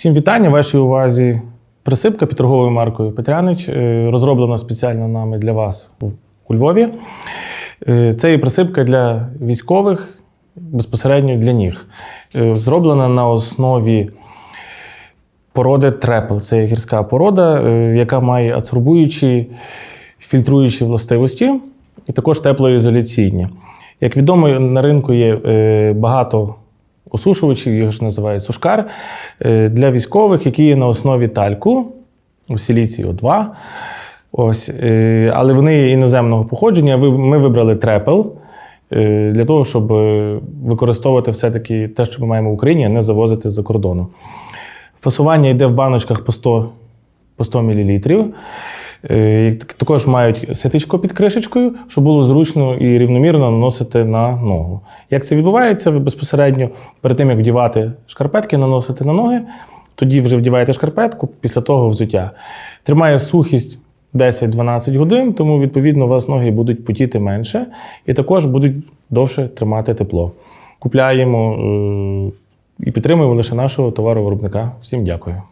Всім вітання. Вашій увазі присипка під торговою маркою Петрянич, е, розроблена спеціально нами для вас у- Львові. Е, Це є присипка для військових, безпосередньо для ніг. Е, Зроблена на основі породи трепл. Це гірська порода, яка має адсорбуючі, фільтруючі властивості і також теплоізоляційні. Як відомо, на ринку є багато осушувачів, їх ж називають сушкар, е, для військових, які є на основі тальку у сіліції О2. Ось, е, але вони іноземного походження. Ми вибрали трепел е, для того, щоб використовувати все-таки те, що ми маємо в Україні, а не завозити з-за кордону. Фасування йде в баночках по 100, по 100 мл. Е, Також мають ситечко під кришечкою, щоб було зручно і рівномірно наносити на ногу. Як це відбувається? Ви безпосередньо перед тим, як вдівати шкарпетки, наносите на ноги, тоді вже вдіваєте шкарпетку, після того взуття. Тримає сухість 10-12 годин, тому відповідно у вас ноги будуть потіти менше і також будуть довше тримати тепло. Купляємо е, і підтримуємо лише нашого товаровиробника. Всім дякую.